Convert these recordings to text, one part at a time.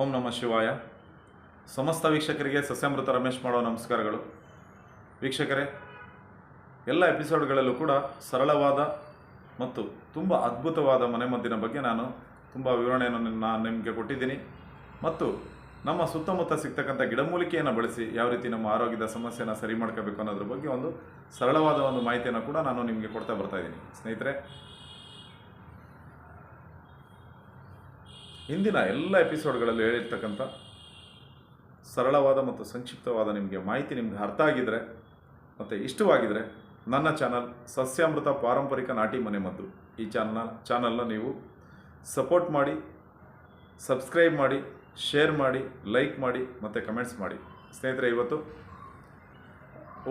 ಓಂ ನಮಃ ಶಿವಾಯ. ಸಮಸ್ತ ವೀಕ್ಷಕರಿಗೆ ಸಸ್ಯಾಮೃತ ರಮೇಶ್ ಮಾಡೋ ನಮಸ್ಕಾರಗಳು. ವೀಕ್ಷಕರೇ, ಎಲ್ಲ ಎಪಿಸೋಡ್ಗಳಲ್ಲೂ ಕೂಡ ಸರಳವಾದ ಮತ್ತು ತುಂಬ ಅದ್ಭುತವಾದ ಮನೆಮದ್ದಿನ ಬಗ್ಗೆ ನಾನು ತುಂಬ ವಿವರಣೆಯನ್ನು ನಾನು ನಿಮಗೆ ಕೊಟ್ಟಿದ್ದೀನಿ. ಮತ್ತು ನಮ್ಮ ಸುತ್ತಮುತ್ತ ಸಿಗ್ತಕ್ಕಂಥ ಗಿಡಮೂಲಿಕೆಯನ್ನು ಬಳಸಿ ಯಾವ ರೀತಿ ನಮ್ಮ ಆರೋಗ್ಯದ ಸಮಸ್ಯೆನ ಸರಿ ಮಾಡ್ಕೋಬೇಕು ಅನ್ನೋದ್ರ ಬಗ್ಗೆ ಒಂದು ಸರಳವಾದ ಒಂದು ಮಾಹಿತಿಯನ್ನು ಕೂಡ ನಾನು ನಿಮಗೆ ಕೊಡ್ತಾ ಬರ್ತಾ ಇದ್ದೀನಿ. ಸ್ನೇಹಿತರೆ ಇಂದಿನ ಎಲ್ಲ ಎಪಿಸೋಡ್ಗಳಲ್ಲಿ ಹೇಳಿರ್ತಕ್ಕಂಥ ಸರಳವಾದ ಮತ್ತು ಸಂಕ್ಷಿಪ್ತವಾದ ನಿಮಗೆ ಮಾಹಿತಿ ನಿಮಗೆ ಅರ್ಥ ಆಗಿದರೆ ಮತ್ತು ಇಷ್ಟವಾಗಿದ್ದರೆ ನನ್ನ ಚಾನಲ್ ಸಸ್ಯಾಮೃತ ಪಾರಂಪರಿಕ ನಾಟಿ ಮನೆ ಮದ್ದು. ಈ ಚಾನಲ್ ಚಾನಲ್ನ ನೀವು ಸಪೋರ್ಟ್ ಮಾಡಿ, ಸಬ್ಸ್ಕ್ರೈಬ್ ಮಾಡಿ, ಶೇರ್ ಮಾಡಿ, ಲೈಕ್ ಮಾಡಿ ಮತ್ತು ಕಮೆಂಟ್ಸ್ ಮಾಡಿ. ಸ್ನೇಹಿತರೆ, ಇವತ್ತು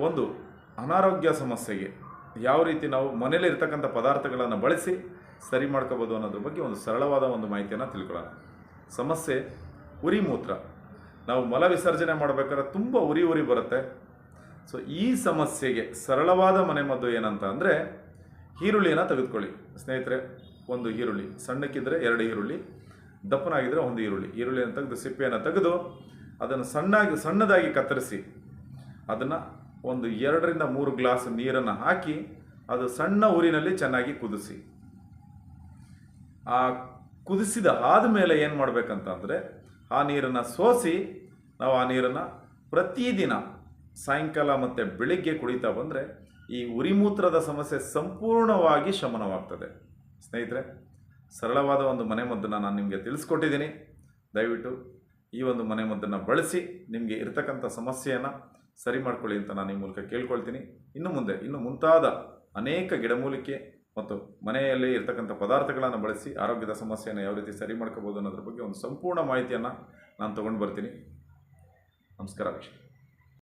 ಒಂದು ಅನಾರೋಗ್ಯ ಸಮಸ್ಯೆಗೆ ಯಾವ ರೀತಿ ನಾವು ಮನೇಲಿ ಇರ್ತಕ್ಕಂಥ ಪದಾರ್ಥಗಳನ್ನು ಬಳಸಿ ಸರಿ ಮಾಡ್ಕೋಬೋದು ಅನ್ನೋದ್ರ ಬಗ್ಗೆ ಒಂದು ಸರಳವಾದ ಒಂದು ಮಾಹಿತಿಯನ್ನು ತಿಳ್ಕೊಳ್ಳೋಣ. ಸಮಸ್ಯೆ ಉರಿ ಮೂತ್ರ. ನಾವು ಮಲ ವಿಸರ್ಜನೆ ಮಾಡಬೇಕಾದ್ರೆ ತುಂಬ ಉರಿ ಉರಿ ಬರುತ್ತೆ. ಸೊ ಈ ಸಮಸ್ಯೆಗೆ ಸರಳವಾದ ಮನೆಮದ್ದು ಏನಂತ ಅಂದರೆ ಈರುಳ್ಳಿಯನ್ನು ತೆಗೆದುಕೊಳ್ಳಿ. ಸ್ನೇಹಿತರೆ, ಒಂದು ಈರುಳ್ಳಿ. ಸಣ್ಣಕ್ಕಿದ್ರೆ ಎರಡು ಈರುಳ್ಳಿ ದಪ್ಪನಾಗಿದ್ದರೆ ಒಂದು ಈರುಳ್ಳಿ. ಈರುಳ್ಳಿಯನ್ನು ತೆಗೆದು ಸಿಪ್ಪೆಯನ್ನು ತೆಗೆದು ಅದನ್ನು ಸಣ್ಣಾಗಿ, ಸಣ್ಣದಾಗಿ ಕತ್ತರಿಸಿ ಅದನ್ನು ಒಂದು ಎರಡರಿಂದ ಮೂರು ಗ್ಲಾಸ್ ನೀರನ್ನು ಹಾಕಿ ಅದು ಸಣ್ಣ ಊರಿನಲ್ಲಿ ಚೆನ್ನಾಗಿ ಕುದಿಸಿ. ಆ ಕುದಿಸಿದ ಆದಮೇಲೆ ಏನು ಮಾಡಬೇಕಂತಂದರೆ ಆ ನೀರನ್ನು ಸೋಸಿ ನಾವು ಆ ನೀರನ್ನು ಪ್ರತಿದಿನ ಸಾಯಂಕಾಲ ಮತ್ತು ಬೆಳಿಗ್ಗೆ ಕುಡಿತಾ ಬಂದರೆ ಈ ಉರಿಮೂತ್ರದ ಸಮಸ್ಯೆ ಸಂಪೂರ್ಣವಾಗಿ ಶಮನವಾಗ್ತದೆ. ಸ್ನೇಹಿತರೆ, ಸರಳವಾದ ಒಂದು ಮನೆಮದ್ದನ್ನು ನಾನು ನಿಮಗೆ ತಿಳಿಸ್ಕೊಟ್ಟಿದ್ದೀನಿ. ದಯವಿಟ್ಟು ಈ ಒಂದು ಮನೆಮದ್ದನ್ನು ಬಳಸಿ, ನಿಮಗೆ ಇರತಕ್ಕಂಥ ಸಮಸ್ಯೆಯನ್ನು ಸರಿ ಮಾಡ್ಕೊಳ್ಳಿ ಅಂತ ನಾನು ಈ ಮೂಲಕ ಕೇಳ್ಕೊಳ್ತೀನಿ. ಇನ್ನು ಮುಂದೆ, ಇನ್ನು ಮುಂತಾದ ಅನೇಕ ಗಿಡಮೂಲಿಕೆ ಮತ್ತು ಮನೆಯಲ್ಲಿ ಇರ್ತಕ್ಕಂಥ ಪದಾರ್ಥಗಳನ್ನು ಬಳಸಿ ಆರೋಗ್ಯದ ಸಮಸ್ಯೆಯನ್ನು ಯಾವ ರೀತಿ ಸರಿ ಮಾಡ್ಕೋಬೋದು ಅನ್ನೋದ್ರ ಬಗ್ಗೆ ಒಂದು ಸಂಪೂರ್ಣ ಮಾಹಿತಿಯನ್ನು ನಾನು ತೊಗೊಂಡು ಬರ್ತೀನಿ. ನಮಸ್ಕಾರ ವೀಕ್ಷಕ